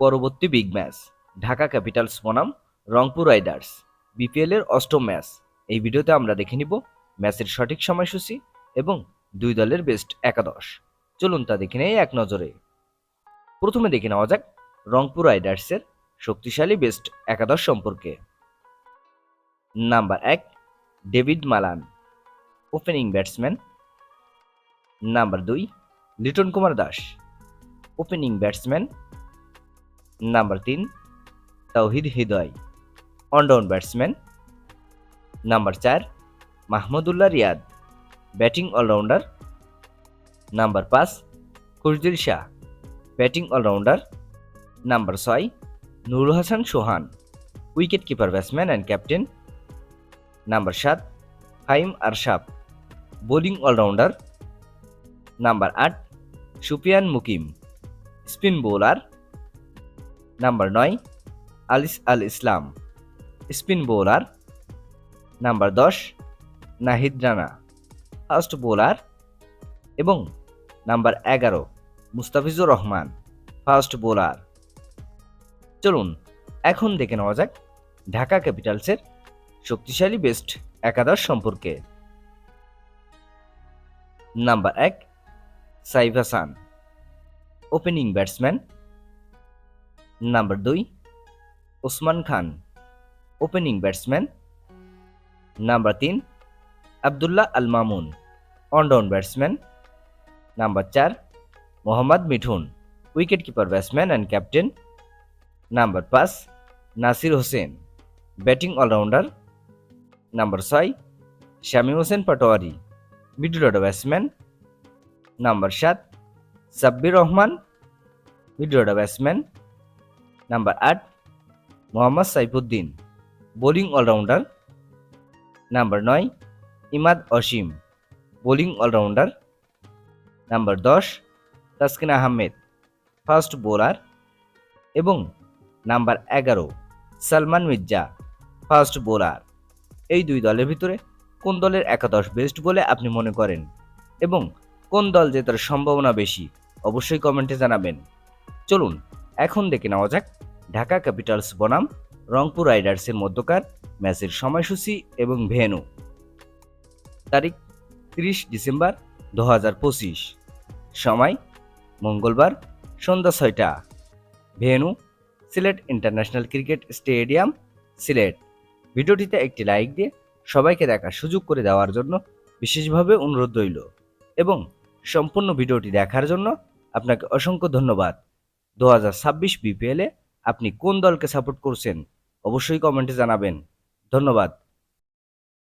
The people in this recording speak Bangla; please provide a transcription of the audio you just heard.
পরবর্তী বিগ ম্যাচ। ঢাকা ক্যাপিটালস বনাম রংপুর রাইডার্স। বিপিএল এর অষ্টম ম্যাচ। এই ভিডিওতে আমরা দেখে নিব ম্যাচের সঠিক সময়সূচি এবং দুই দলের বেস্ট একাদশ। চলুন তা দেখে নেই এক নজরে। প্রথমে দেখে নেওয়া যাক রংপুর রাইডার্সের শক্তিশালী বেস্ট একাদশ সম্পর্কে। নাম্বার এক, David Malan, opening batsman. Number দুই, Liton Kumar Das, opening batsman. Number তিন Towhid Hridoy, one down batsman. Number চার Mahmudullah Riyad, batting allrounder. Number পাঁচ Khushdil Shah, batting allrounder. Number ছয়, Nurul Hasan Sohan wicket keeper batsman and captain. Number সাত ফাইম আরশাব, বোলিং অলরাউন্ডার। নাম্বার আট Sufiyan Muqeem, spin bowler. Number নয় Alis Al Islam spin bowler number দশ নাহিদ রানা ফাস্ট বোলার এবং নাম্বার এগারো, মুস্তাফিজুর রহমান. ফাস্ট বোলার চলুন, এখন দেখে নেওয়া যাক ঢাকা ক্যাপিটালসের শক্তিশালী বেস্ট একাদশ সম্পর্কে। নাম্বার এক, Saif Hasan. Opening batsman number দুই Usman Khan opening batsman number তিন Abdullah Al Mamun one down batsman number চার Mohammad Mithun wicket keeper batsman and captain number পাঁচ Nasir Hossain batting allrounder number ছয় Shami Hossain Patwari middle order batsman number সাত Sabbir Rahman middle order batsman number আট, Mohammad Saifuddin, bowling allrounder. Number নয়, Imad Wasim, bowling allrounder. Number দশ, তাসকিন আহমেদ, ফাস্ট বোলার। এবং নাম্বার এগারো, সালমান মির্জা, ফাস্ট বোলার। এই দুই দলের ভিতরে কোন দলের একাদশ বেস্ট বলে আপনি মনে করেন? এবং কোন দল জেতার সম্ভাবনা বেশি? অবশ্যই কমেন্টে জানাবেন। চলুন এখন দেখে নেওয়া যাক। ঢাকা ক্যাপিটালস বনাম, রংপুর রাইডার্সের মধ্যকার, ম্যাচের সময়সূচি এবং ভেনু তারিখ তিরিশ ডিসেম্বর দু হাজার পঁচিশ। সময় মঙ্গলবার সন্ধ্যা ছয়টা। Venue Sylhet international cricket stadium, Sylhet. ভিডিওটিতে একটি লাইক দিয়ে সবাইকে দেখার সুযোগ করে দেওয়ার জন্য বিশেষভাবে অনুরোধ রইল এবং সম্পূর্ণ ভিডিওটি দেখার জন্য আপনাকে অসংখ্য ধন্যবাদ। দু হাজার ছাব্বিশ বিপিএলে আপনি কোন দলকে সাপোর্ট করছেন? অবশ্যই কমেন্টে জানাবেন। ধন্যবাদ।